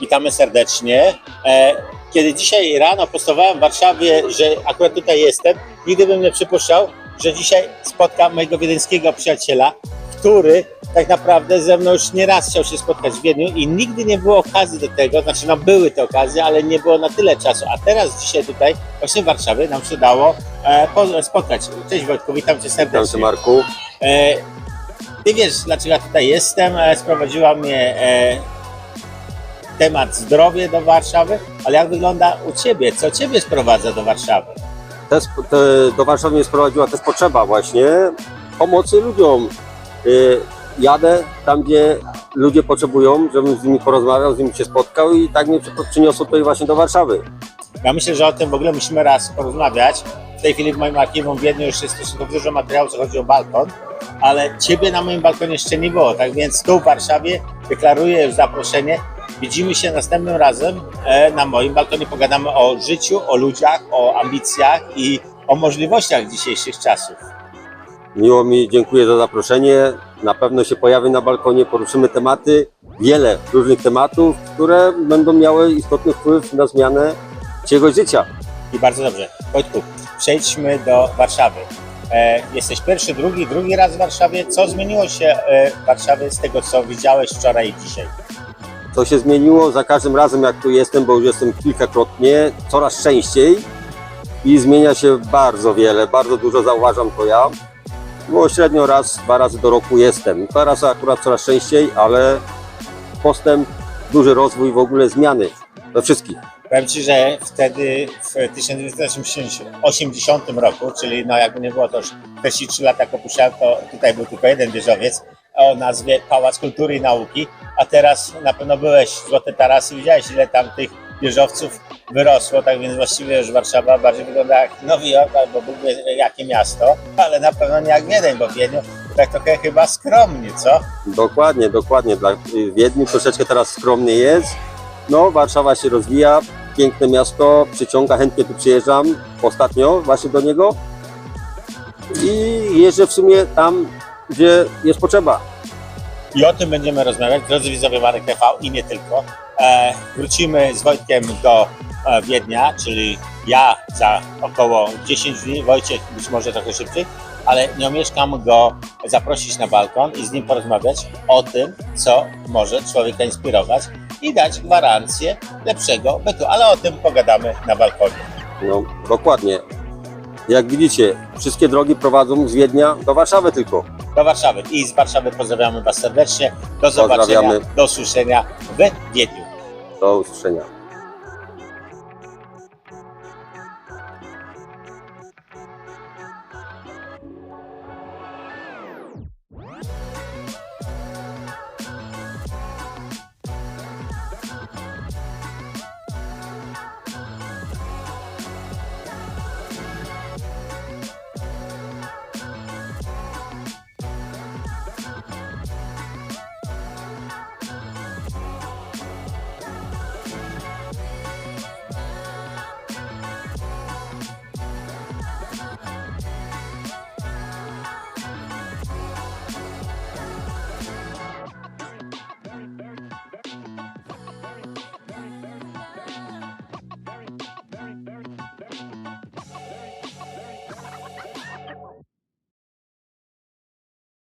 Witamy serdecznie. E, Kiedy dzisiaj rano postawałem w Warszawie, że akurat tutaj jestem, nigdy bym nie przypuszczał, że dzisiaj spotkam mojego wiedeńskiego przyjaciela, który tak naprawdę ze mną już nie raz chciał się spotkać w Wiedniu i nigdy nie było okazji do tego, znaczy no były te okazje, ale nie było na tyle czasu, a teraz dzisiaj tutaj właśnie w Warszawie nam się udało e, po- spotkać. Cześć Wojtku, witam Cię Witam serdecznie. Cię Marku. E, Ty wiesz, dlaczego ja tutaj jestem. E, Sprowadziła mnie e, temat zdrowie do Warszawy, ale jak wygląda u Ciebie? Co Ciebie sprowadza do Warszawy? Te, te, do Warszawy mnie sprowadziła też potrzeba właśnie pomocy ludziom. Y, jadę tam, gdzie ludzie potrzebują, żebym z nimi porozmawiał, z nimi się spotkał i tak mnie przy- przyniosło tutaj właśnie do Warszawy. Ja myślę, że o tym w ogóle musimy raz porozmawiać. W tej chwili w moim archiwum w Wiedniu już jest stosunkowo dużo materiału, co chodzi o balkon, ale Ciebie na moim balkonie jeszcze nie było, tak więc tu w Warszawie deklaruję już zaproszenie. Widzimy się następnym razem e, na moim balkonie. Pogadamy o życiu, o ludziach, o ambicjach i o możliwościach dzisiejszych czasów. Miło mi, dziękuję za zaproszenie. Na pewno się pojawię na balkonie, poruszymy tematy, wiele różnych tematów, które będą miały istotny wpływ na zmianę czyjegoś życia. I bardzo dobrze. Wojtku, przejdźmy do Warszawy. E, jesteś pierwszy, drugi, drugi raz w Warszawie. Co zmieniło się e, w Warszawie z tego, co widziałeś wczoraj i dzisiaj? To się zmieniło za każdym razem, jak tu jestem, bo już jestem kilkakrotnie, coraz częściej i zmienia się bardzo wiele, bardzo dużo zauważam to ja. Bo średnio raz, dwa razy do roku jestem. Teraz akurat coraz częściej, ale postęp, duży rozwój, w ogóle zmiany we wszystkich. Powiem Ci, że wtedy w 1980 roku, czyli no jakby nie było to już 43 lata opuszczałem, to tutaj był tylko jeden wieżowiec o nazwie Pałac Kultury i Nauki, a teraz na pewno byłeś w Złote Tarasy, widziałeś ile tam tych wieżowców wyrosło, tak więc właściwie już Warszawa bardziej wygląda jak Nowy Jork albo Bóg wie jakie miasto, ale na pewno nie jak Wiedeń, bo Wiedniu tak trochę chyba skromnie, co? Dokładnie, dokładnie. Dla Wiedniu troszeczkę teraz skromnie jest. No, Warszawa się rozwija, piękne miasto, przyciąga, chętnie tu przyjeżdżam ostatnio właśnie do niego i jeżdżę w sumie tam, gdzie jest potrzeba. I o tym będziemy rozmawiać, drodzy widzowie Marek TV i nie tylko. E, wrócimy z Wojtkiem do e, Wiednia, czyli ja za około 10 dni, Wojciech być może trochę szybciej, ale nie omieszkam go zaprosić na balkon i z nim porozmawiać o tym, co może człowieka inspirować i dać gwarancję lepszego bytu, ale o tym pogadamy na balkonie. No, dokładnie. Jak widzicie, wszystkie drogi prowadzą z Wiednia do Warszawy tylko. Do Warszawy i z Warszawy pozdrawiamy Was serdecznie. Do zobaczenia, do usłyszenia w Wiedniu. Do usłyszenia.